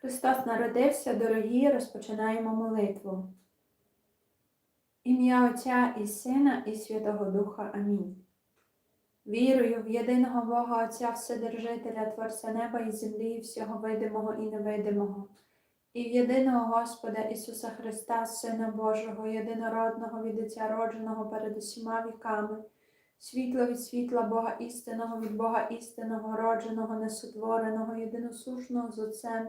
Христос народився, дорогі, розпочинаємо молитву. Ім'я Отця і Сина, і Святого Духа. Амінь. Вірую в єдиного Бога Отця Вседержителя, Творця неба і землі, і всього видимого і невидимого, і в єдиного Господа Ісуса Христа, Сина Божого, єдинородного від Отця родженого перед усіма віками, світло від світла Бога істинного, від Бога істинного, родженого, несотвореного, єдиносушного з Отцем,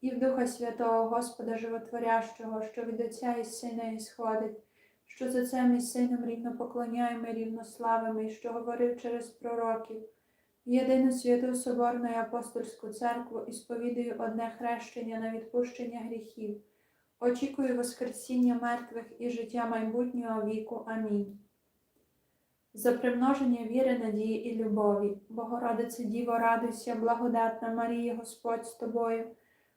і в Духа Святого Господа Животворящого, що від Отця і Сина ісходить, що за цим і Сином рівно поклоняємо рівно славимо, і що говорив через пророків, єдину святу Соборну і апостольську церкву і сповідую одне хрещення на відпущення гріхів. Очікую Воскресіння мертвих і життя майбутнього віку. Амінь. За примноження віри, надії і любові, Богородице Діво, радуйся, благодатна Марія, Господь з тобою.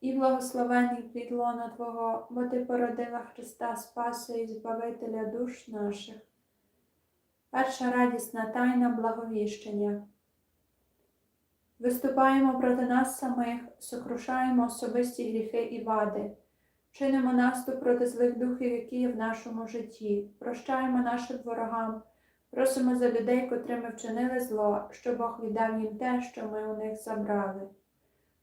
І благословений плід лона Твого, бо Ти породила Христа Спаса і Збавителя душ наших. Перша радісна тайна благовіщення. Виступаємо проти нас самих, сокрушаємо особисті гріхи і вади, чинимо наступ проти злих духів, які є в нашому житті, прощаємо нашим ворогам, просимо за людей, котрими вчинили зло, що Бог віддав їм те, що ми у них забрали.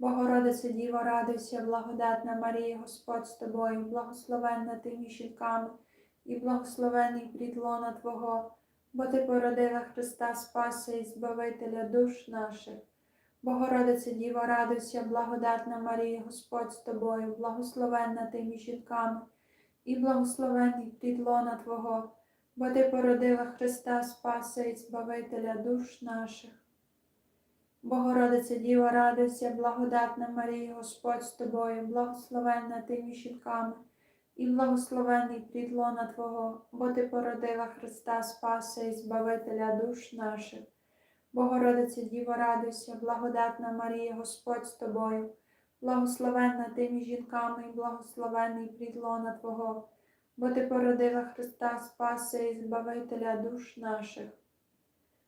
Богородице Діво, радуйся, благодатна Марія, Господь з тобою, благословенна ти між жінками, і благословений плід Твого, бо Ти породила Христа Спаса і Збавителя душ наших. Богородице Діво, радуйся, благодатна Марія, Господь з тобою, благословенна ти між жінками, і благословений плід Твого, бо Ти породила Христа Спаса і Збавителя душ наших. Богородице Діво, радуйся, благодатна Марія, Господь з тобою, благословенна ти між жінками, і благословений плід лона Твого, бо Ти породила Христа Спаса і Збавителя душ наших. Богородице Діво, радуйся, благодатна Марія, Господь з тобою, благословенна ти між жінками, і благословений плід лона Твого, бо Ти породила Христа Спаса і Збавителя душ наших.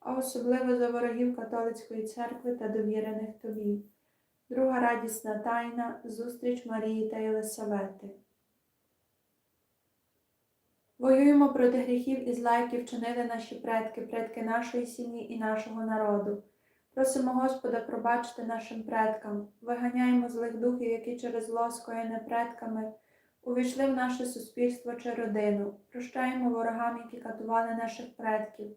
а особливо за ворогів католицької церкви та довірених Тобі. Друга радісна тайна зустріч Марії та Єлисавети. Воюємо проти гріхів і зла, які вчинили наші предки, предки нашої сім'ї і нашого народу. Просимо Господа пробачити нашим предкам, виганяємо злих духів, які через зло скоєне предками, увійшли в наше суспільство чи родину, прощаємо ворогам, які катували наших предків,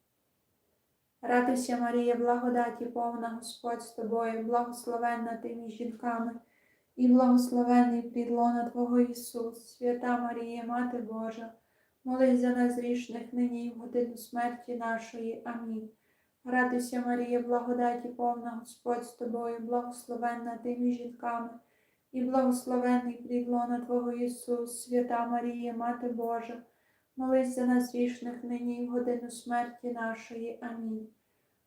Радуйся, Марія, благодаті повна Господь з тобою, благословенна ти між жінками, і благословенний плід лона Твого Ісус, свята Марія, Мати Божа, молись за нас грішних нині і в годину смерті нашої. Амінь. Радуйся, Марія, благодаті повна Господь з тобою, благословенна ти між жінками, і благословенний плід лона Твого Ісус, свята Марія, Мати Божа, молись за нас грішних нині і в годину смерті нашої. Амінь.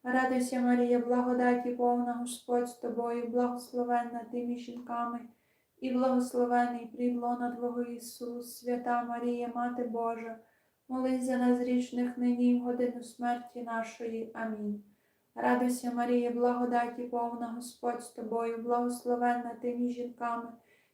Радуйся, Марія, благодаті повна Господь з тобою, благословенна ти між жінками, і благословений плід лона Твого Ісус, свята Марія, Мати Божа, молись за нас грішних нині в годину смерті нашої. Амінь. Радуйся, Марія, благодаті повна Господь з тобою, благословенна ти між жінками,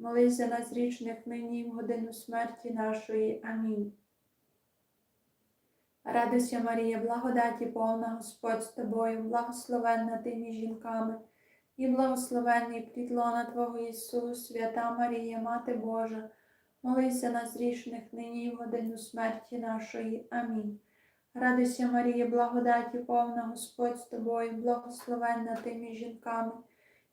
молись за нас грішних нині в годину смерті нашої. Амінь. Радуйся, Марія, благодаті повна Господь з тобою, благословенна ти між жінками, і благословенний плід лона Твого Ісус, свята Марія, Мати Божа, молись за нас грішних нині і в годину смерті нашої. Амінь. Радуйся, Марія, благодаті повна Господь з тобою, благословенна ти між жінками,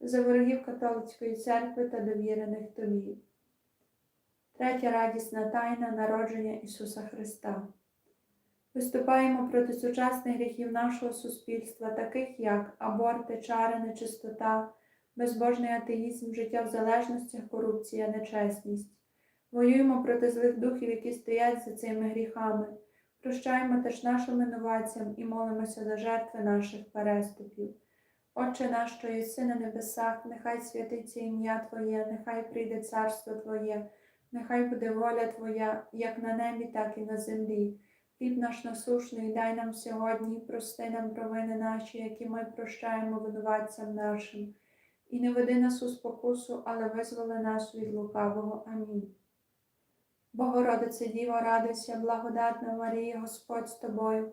за ворогів католицької церкви та довірених Тобі. Третя радісна тайна народження Ісуса Христа. Виступаємо проти сучасних гріхів нашого суспільства, таких як аборти, чари, нечистота, безбожний атеїзм, життя в залежностях, корупція, нечесність. Воюємо проти злих духів, які стоять за цими гріхами. Прощаємо теж нашим винуватцям і молимося за жертви наших переступів. Отче наш, що єси на небесах, нехай святиться ім'я Твоє, нехай прийде царство Твоє, нехай буде воля Твоя, як на небі, так і на землі. Хліб наш насушний дай нам сьогодні, прости нам провини наші, які ми прощаємо винуватцям нашим. І не веди нас у спокусу, але визволи нас від лукавого. Амінь. Богородице Діво, радуйся, благодатна Марія, Господь з тобою,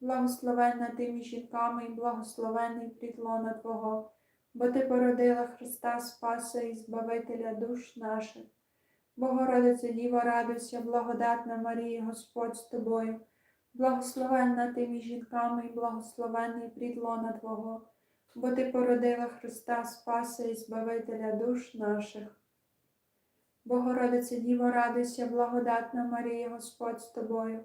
благословенна ти між жінками і благословенний плід Твого, бо ти породила Христа Спаса і Збавителя душ наших. Богородице Діво, радуйся, благодатна Марія, Господь з тобою, благословенна ти між жінками і благословенний плід Твого, бо ти породила Христа Спаса і Збавителя душ наших. Богородице Діво, радуйся, благодатна Марія, Господь з тобою,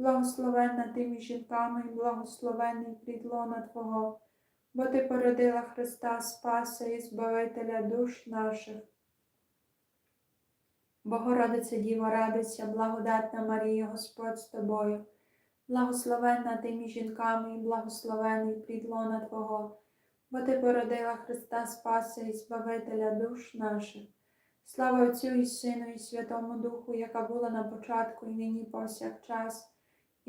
благословенна ти між жінками і благословенний плід Твого, бо ти породила Христа Спаса і Збавителя душ наших. Богородице Діво, радуйся, благодатна Марія, Господь з тобою, благословенна ти між жінками і благословенний плід Твого, бо ти породила Христа Спаса і Збавителя душ наших. Слава Отцю і Сину, і Святому Духу, яка була на початку, і нині повсякчас,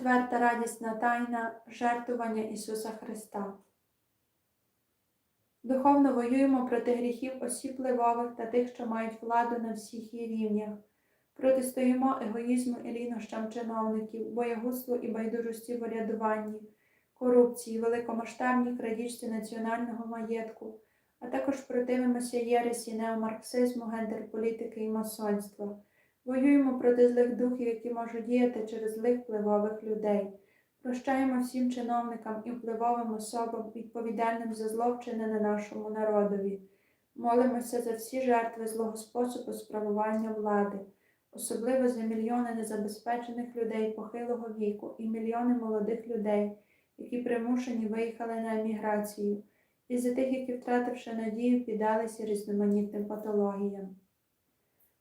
Четверта радісна тайна жертвування Ісуса Христа. Духовно воюємо проти гріхів осіб впливових та тих, що мають владу на всіх її рівнях. Протистоїмо егоїзму і лінощам чиновників, боягузлу і байдужості в урядуванні корупції, великомасштабній крадіжці національного маєтку, а також противимося єресі, неомарксизму, гендерполітики і масонства. Воюємо проти злих духів, які можуть діяти через злих впливових людей. Прощаємо всім чиновникам і впливовим особам, відповідальним за зло вчинене нашому народові. Молимося за всі жертви злого способу справування влади, особливо за мільйони незабезпечених людей похилого віку і мільйони молодих людей які примушені виїхали на еміграцію, і за тих, які, втративши надію, піддалися різноманітним патологіям.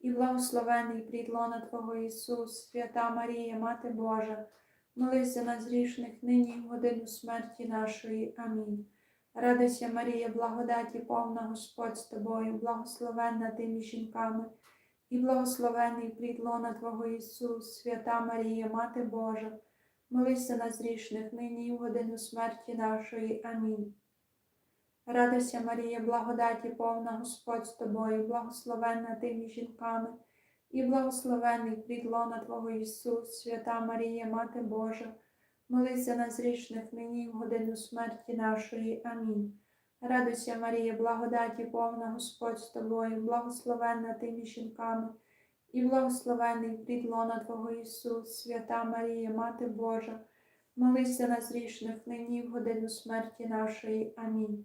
і благословений плід лона Твого Ісус, свята Марія, Мати Божа, молись за нас грішних нині і в годину смерті нашої. Амінь. Радуйся, Марія, благодаті повна Господь з тобою, благословенна ти між жінками, і благословений плід Твого Ісус, свята Марія, Мати Божа, молись за нас грішних, нині і в годину смерті нашої. Амінь. Радуйся, Марія, благодаті повна Господь з тобою, благословенна ти жінками, і благословений плід лона Твого Ісус, свята Марія, Мати Божа, молись за нас грішних, нині в годину смерті нашої. Амінь. Радуйся, Марія, благодаті повна Господь з тобою, благословенна ти жінками, і благословений плід лона Твого Ісус, свята Марія, Мати Божа, молись за нас грішних, нині в годину смерті нашої. Амінь.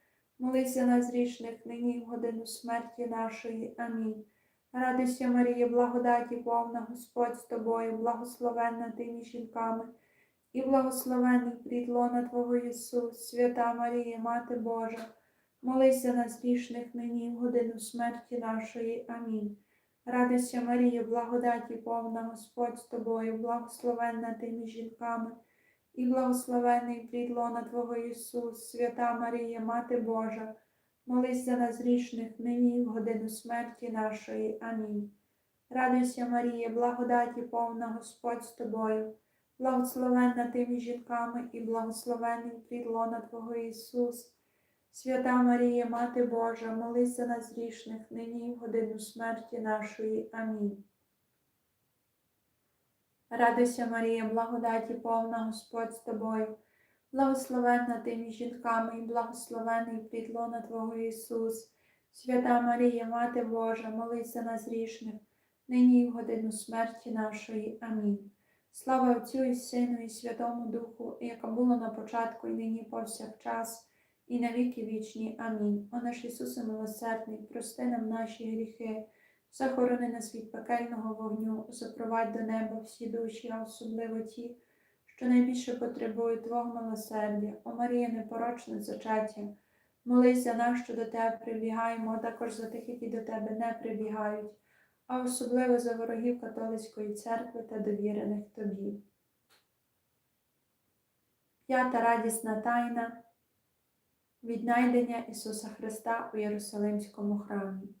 молись за нас грішних, нині в годину смерті нашої. Амінь. Радуйся, Марія, благодаті повна Господь з тобою, благословенна ти між жінками, і благословений плід лона Твого Ісус, свята Марія, Мати Божа, молись за нас грішних нині в годину смерті нашої. Амінь. Радуйся, Марія, благодаті повна Господь з тобою, благословенна ти жінками, і благословений плід лона Твого Ісус, свята Марія, Мати Божа, молись за нас грішних нині в годину смерті нашої. Амінь. Радуйся, Марія, благодаті повна Господь з тобою, благословенна ти між жінками, і благословений плід лона Твого Ісус. Свята Марія, Мати Божа, молись за нас грішних, нині в годину смерті нашої. Амінь. Радуйся, Марія, благодаті повна Господь з тобою, благословенна ти між жінками, і благословений плід лона Твого Ісус. Свята Марія, Мати Божа, молись нас грішних, нині і в годину смерті нашої. Амінь. Слава Отцю і Сину, і Святому Духу, яка була на початку, і нині повсякчас, і на віки вічні. Амінь. О наш Ісусе милосердний, прости нам наші гріхи, захорони нас від пекельного вогню, запровадь до неба всі душі, а особливо ті, що найбільше потребують Твого милосердя. О Марія, непорочне зачаття, молись за нас, що до Тебе прибігаємо, а також за тих, які до Тебе не прибігають, а особливо за ворогів католицької церкви та довірених Тобі. П'ята радісна тайна віднайдення Ісуса Христа у Єрусалимському храмі.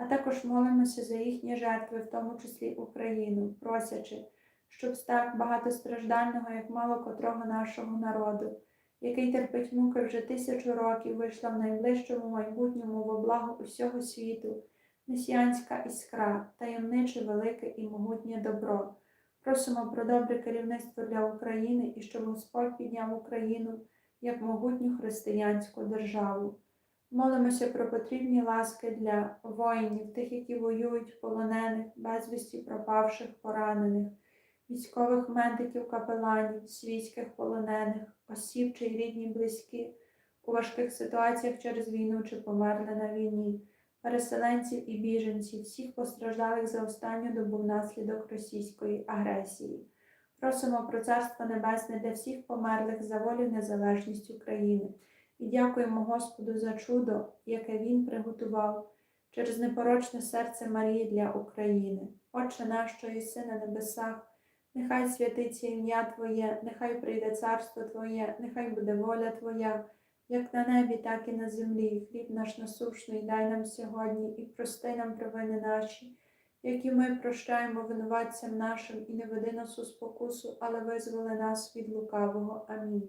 а також молимося за їхні жертви, в тому числі Україну, просячи, щоб став багатостраждального, як мало котрого нашого народу, який терпить муки вже тисячу років, вийшла в найближчому майбутньому в облагу усього світу, месіанська іскра, таємниче велике і могутнє добро. Просимо про добре керівництво для України і щоб Господь підняв Україну як могутню християнську державу. Молимося про потрібні ласки для воїнів, тих, які воюють, полонених, безвісті пропавших, поранених, військових медиків, капеланів, свійських полонених, осіб, чиї рідні близькі, у важких ситуаціях через війну чи померли на війні, переселенців і біженців, всіх постраждалих за останню добу внаслідок російської агресії. Просимо про Царство Небесне для всіх померлих за волю і незалежність України і дякуємо Господу за чудо, яке Він приготував через непорочне серце Марії для України. Отче наш, що єси на небесах, нехай святиться ім'я Твоє, нехай прийде царство Твоє, нехай буде воля Твоя, як на небі, так і на землі. Хліб наш насущний дай нам сьогодні і прости нам провини наші які ми прощаємо винуватцям нашим, і не веди нас у спокусу, але визволи нас від лукавого. Амінь.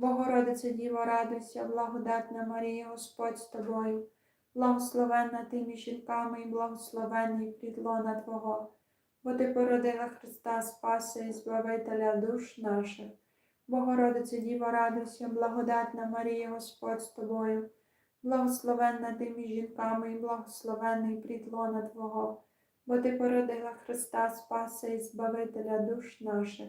Богородице Діво, радуйся, благодатна Марія, Господь з тобою, благословенна ти між жінками і благословенний прідлона Твого, бо Ти породила Христа Спаса і Збавителя душ наших. Богородице Діво, радуйся, благодатна Марія, Господь з тобою, благословенна ти між жінками і благословенний плід Твого, бо Ти породила Христа Спаса і Збавителя душ наших.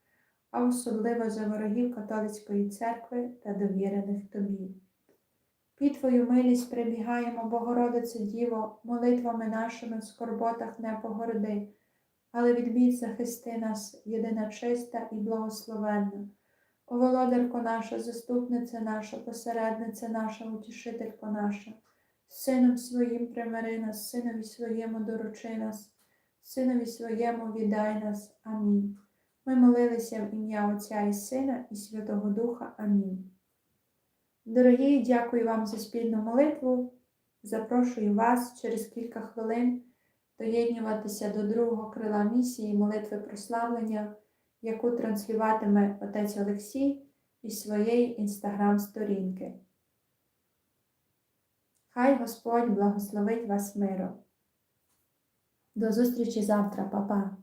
а особливо за ворогів католицької церкви та довірених тобі. Під Твою милість прибігаємо, Богородице Діво, молитвами нашими в скорботах не погорди, але від захисти нас, єдина чиста і благословенна. О володарко наша, заступниця наша, посередниця наша, утішителько наша, Сином своїм примири нас, Синові своєму доручи нас, Синові своєму віддай нас. Амінь. Ми молилися в ім'я Отця і Сина і Святого Духа. Амінь. Дорогі, дякую вам за спільну молитву. Запрошую вас через кілька хвилин доєднюватися до другого крила місії молитви прославлення, яку транслюватиме отець Олексій із своєї інстаграм-сторінки. Хай Господь благословить вас миром. До зустрічі завтра, Папа!